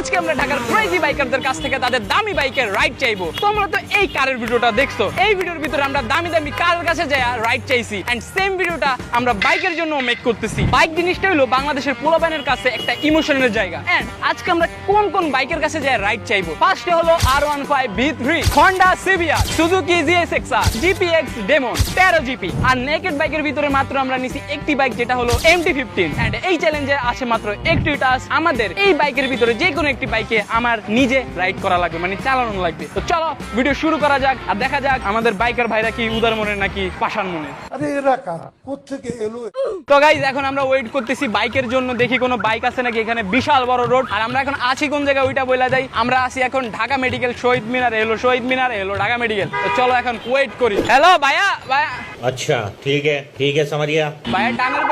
আজকে আমরা ঢাকার ক্রেজি বাইকারদের কাছ থেকে তাদের দামি বাইকের রাইড চাইব। তোমরা তো এই কারের ভিডিওটা দেখছ। এই ভিডিওর ভিতরে আমরা দামি দামি কারের কাছে যাই রাইড চাইছি। এন্ড সেম ভিডিওটা আমরা বাইকের জন্য মেক করতেছি। বাইক জিনিসটা হলো বাংলাদেশের পোলাপানের কাছে একটা ইমোশনের জায়গা। এন্ড আজকে আমরা কোন কোন বাইকের কাছে যাই রাইড চাইব? ফার্স্টে হলো R one five V three Honda সিভিয়া Suzuki GSX R GPX Demon তেরো জিপি আর নেকেড বাইকের ভিতরে মাত্র আমরা নিছি একটি বাইক যেটা হলো এমটি ফিফটিন এন্ড এই চ্যালেঞ্জে আছে মাত্র একটি টাস আমাদের এই বাইকের ভিতরে যে কোনো একটি বাইকে আমার নিজে রাইড করা লাগবে মানে চালানো লাগবে। তো চলো ভিডিও শুরু করা যাক আর দেখা যাক আমাদের বাইকার ভাইরা কি উদার মনে নাকি পাশান মনে তো গাইজ এখন আমরা ওয়েট করতেছি বাইকের জন্য দেখি কোনো বাইক আছে নাকি এখানে বিশাল বড় রোড আর আমরা এখন আছি কোন জায়গায় ওইটা বলে যাই আমরা আছি এখন ঢাকা মেডিকেল শহীদ মিনারে এলো শহীদ মিনারে এলো ঢাকা মেডিকেল তো চলো এখন ওয়েট করি। হ্যালো ভাইয়া ভাইয়া। আচ্ছা ঠিক আছে ঠিক আছে সামারিয়া। ভাইয়া টাঙ্গার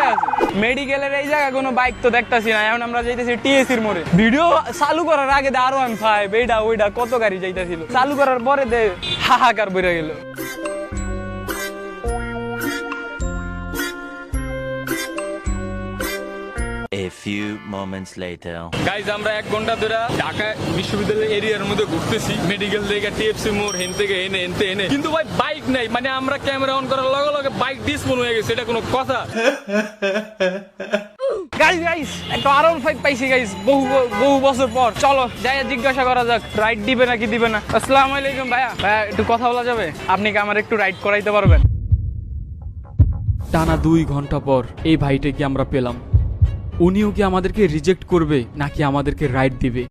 মেডিকেলের এই জায়গায় কোনো বাইক তো দেখতাছি না, এখন আমরা যাইতেছি টিএসির মোড়ে। ভিডিও চালু করার আগে দে আরও আমি ফাইভ এইটা ওইটা কত গাড়ি যাইতেছিল। চালু করার পরে দে হাহাকার বেড়ে গেল। Few moments later. গাইজ আমরা এক ঘণ্টা ধরে ঢাকা বিশ্ববিদ্যালয় এরিয়ার মধ্যে ঘুরতেছি। মেডিকেল থেকে টিএফসি মোড় হেন থেকে এনে এনতে এনে কিন্তু ভাই বাইক নাই। মানে আমরা ক্যামেরা অন করার লগে লগে বাইক ডিসপোন হয়ে গেছে এটা কোনো কথা। গাইস গাইস একটা আর ফাইভ পাইছি গাইস বহু বহু বছর পর। চলো যাই জিজ্ঞাসা করা যাক। রাইড দিবে নাকি দিবে না? আসসালামু আলাইকুম ভাইয়া। ভাইয়া একটু কথা বলা যাবে? আপনি কি আমার একটু রাইড করাইতে পারবেন? টানা দুই ঘণ্টা পর এই ভাইটাকে আমরা পেলাম। উনিও কি আমাদেরকে রিজেক্ট করবে নাকি আমাদেরকে রাইট দিবে?